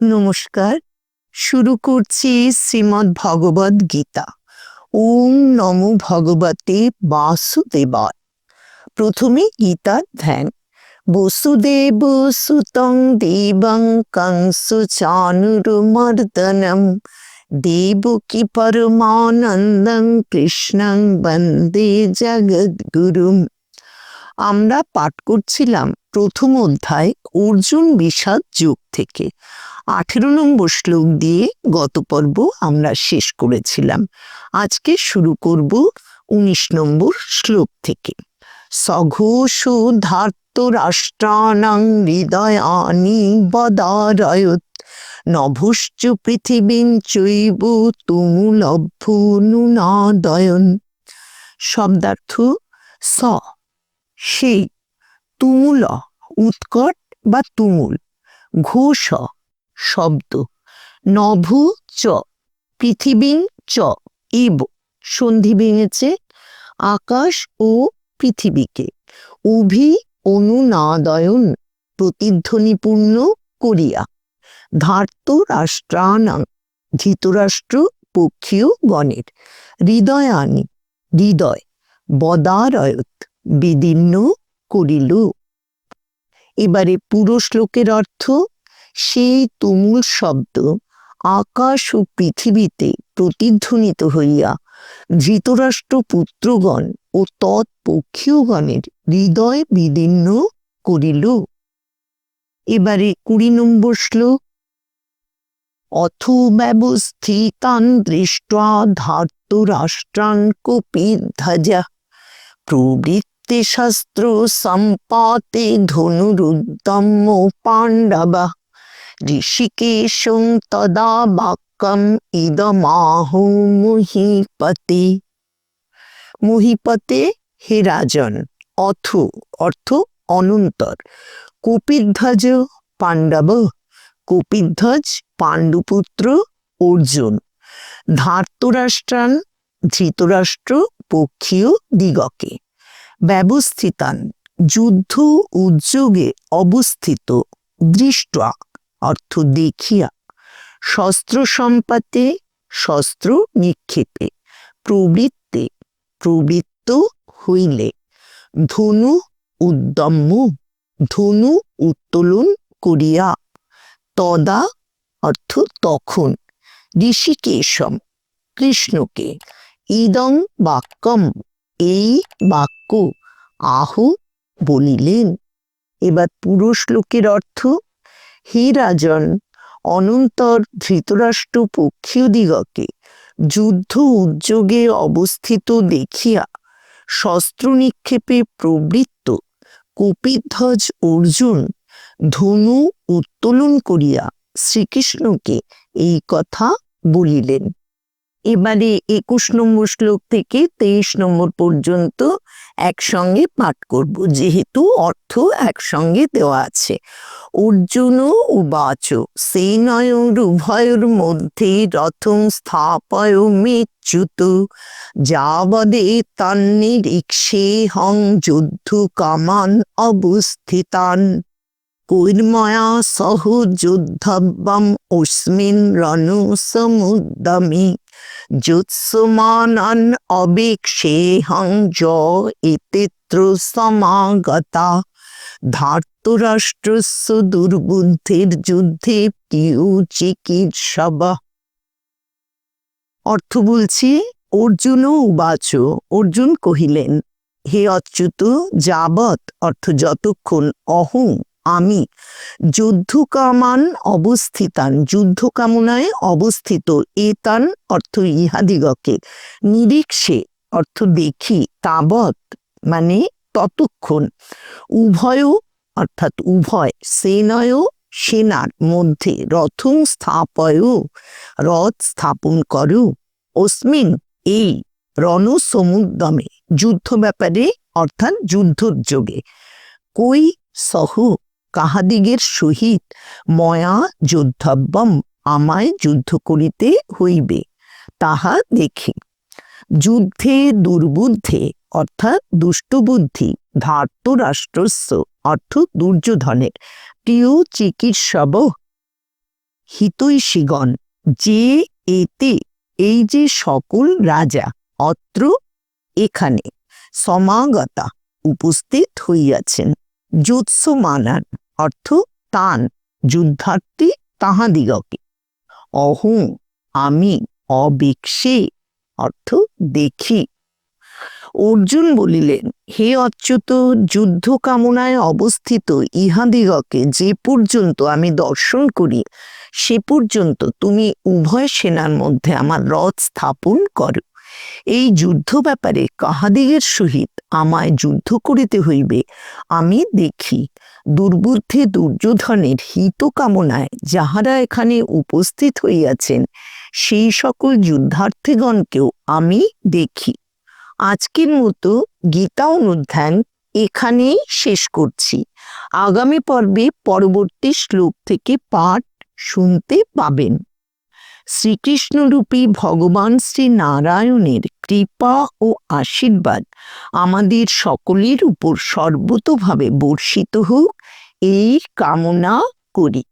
নমস্কার। শুরু করছি শ্রীমদ্ ভগবদ গীতা। ওম নমো ভগবতে বাসুদেবায়। প্রথমে গীতার ধ্যান। বসুদেব সুতং দেবং কংস চানুরমর্দনম। দেবকী পরমানন্দং কৃষ্ণং বন্দে জগদ্গুরুম। আমরা পাঠ করছিলাম প্রথম অধ্যায় অর্জুন বিষাদ যুগ থেকে। আঠেরো নম্বর শ্লোক দিয়ে গত পর্ব আমরা শেষ করেছিলাম। আজকে শুরু করব উনিশ নম্বর শ্লোক থেকে। সঘোষ ধার্ত রাষ্ট্রাণাং হৃদয়ানি বদারয়ত নভশ্চ পৃথিবীন চৈব তুমুলভ্য নুনাদয়ন। শব্দার্থ স, সেই তুমুল, উৎকট বা তুমুল। ঘোষ শব্দ। নভু চ পৃথিবীন চ, ইব। সন্ধি ভেঙেছে আকাশ ও পৃথিবীকে। উভি অনুনাদয়ন প্রতিধ্বনিপূর্ণ করিয়া। ধার্ত রাষ্ট্রানাং, ধৃতরাষ্ট্র পক্ষীয় গণের। হৃদয়ানি, হৃদয়, বদারয়ত বিদীর্ণ করিল। এবারে পুরো শ্লোকের অর্থ সেই তুমুল শব্দ আকাশ ও পৃথিবীতে প্রতিধ্বনিত হইয়া ধৃতরাষ্ট্র পুত্রগণ ও তৎপক্ষীয়গণের হৃদয় বিদীর্ণ করিল। এবারে কুড়ি নম্বর শ্লোক। অথ ব্যবস্থিতান দৃষ্টা ধার্ত রাষ্ট্রান কপিধ্বজা প্রবৃত্তি শাস্ত্র সম্পাতে ধনুরুদ্দম্য পাণ্ডবা। ঋষিকেশং তদা বাক্যম ইদমাহ মুহিপতে মহিপতে হে রাজন অথ অর্থ অনন্তর কপিধ্বজ পাণ্ডব কপিধ্বজ পাণ্ডুপুত্র অর্জুন ধার্তরাষ্ট্রান ধৃতরাষ্ট্র পক্ষীয় দিগকে ব্যবস্থিতান যুদ্ধ উদ্যোগে অবস্থিত দৃষ্টা অর্থ দেখিয়া শস্ত্র সম্পাতে, শস্ত্র নিক্ষেপে, প্রবৃত্তে, প্রবৃত্ত হইলে, ধনু উদ্দম্য ধনু উত্তোলন করিয়া, তদা অর্থ তখন, ঋষিকেশম, কৃষ্ণকে, ইদং বাক্যম, এই বাক্য আহ বলিলেন। এবার পুরো শ্লোকের অর্থ হে রাজন অনন্তর ধৃতরাষ্ট্র পক্ষীয় দিগকে যুদ্ধ উদ্যোগে অবস্থিত দেখিয়া শস্ত্র নিক্ষেপে প্রবৃত্ত কপিধ্বজ অর্জুন ধনু উত্তোলন করিয়া শ্রীকৃষ্ণকে এই কথা বলিলেন। এবারে একুশ নম্বর শ্লোক থেকে তেইশ নম্বর পর্যন্ত একসঙ্গে পাঠ করব। যেহেতু অর্থ একসঙ্গে দেওয়া আছে। অর্জুন উবাচ সেনয়োর উভয়ের মধ্যে রথং স্থাপয় মেচ্যুত, যাবদে তন্নিরীক্ষে হং যুদ্ধ কামান অবস্থিতান। কৈর্ময়া সহ যুদ্ধব্যম অস্মিন রণু সমুদ্যমে যুৎসমানান অবেক্ষেহং জ ইতিত্র সমাগতা ধার্তরাষ্ট্রস্য দুর্বুদ্ধির যুদ্ধে কিউ চিকিৎসব অর্থ বলছি অর্জুন উবাচ, অর্জুন কহিলেন, হে অচ্যুত, যাবৎ, অর্থ যতক্ষণ অহং আমি। যুদ্ধকামান অবস্থিতান যুদ্ধ কামনায় অবস্থিত, এতান অর্থ ইহাদিগকে। নিরীক্ষে অর্থ দেখি, তাবৎ মানে ততক্ষণ। উভয় অর্থাৎ উভয়, সেনয় সেনার মধ্যে রথং স্থাপয়, রথ স্থাপন করো। অস্মিন এই রণসমুদ্যমে যুদ্ধ ব্যাপারে অর্থাৎ যুদ্ধোদ্যোগে। কই সহ কাহাদিগের সহিত ময়া যুদ্ধব্যম আমায় যুদ্ধ করিতে হইবে, তাহা দেখি। যুদ্ধে দুর্বুদ্ধে, অর্থাৎ দুষ্টবুদ্ধি ধার্ত রাষ্ট্রস্য অর্থ দুর্যোধনের, প্রিয় চিকিৎসব হিতৈষীগণ, যে এতে, এই যে সকল রাজা, অত্র এখানে সমাগতা উপস্থিত হইয়াছেন। যুৎসমানান অর্থ তান, যুদ্ধার্থী তাহাদিগকে। অহং, আমি, অবেক্ষে, অর্থ দেখি। অর্জুন বলিলেন, হে অচ্যুত যুদ্ধ কামনায় অবস্থিত ইহাদিগকে যে পর্যন্ত আমি দর্শন করি, সে পর্যন্ত তুমি উভয় সেনার মধ্যে আমার রথ স্থাপন করো। এই যুদ্ধ ব্যাপারে কাহাদিগের সহিত আমায় যুদ্ধ করিতে হইবে, আমি দেখি দুর্বুদ্ধি দুর্যোধনের হিত কামনায় যাহারা এখানে উপস্থিত হইয়াছেন, সেই সকল যুদ্ধার্থীগণকেও আমি দেখি। আজকের মতো গীতা অনুধ্যান এখানেই শেষ করছি। আগামী পর্বে পরবর্তী শ্লোক থেকে পাঠ শুনতে পাবেন। শ্রীকৃষ্ণরূপী ভগবান শ্রী নারায়ণের কৃপা ও আশীর্বাদ আমাদের সকলের উপর সর্বতোভাবে বর্ষিত হোক, এই কামনা করি।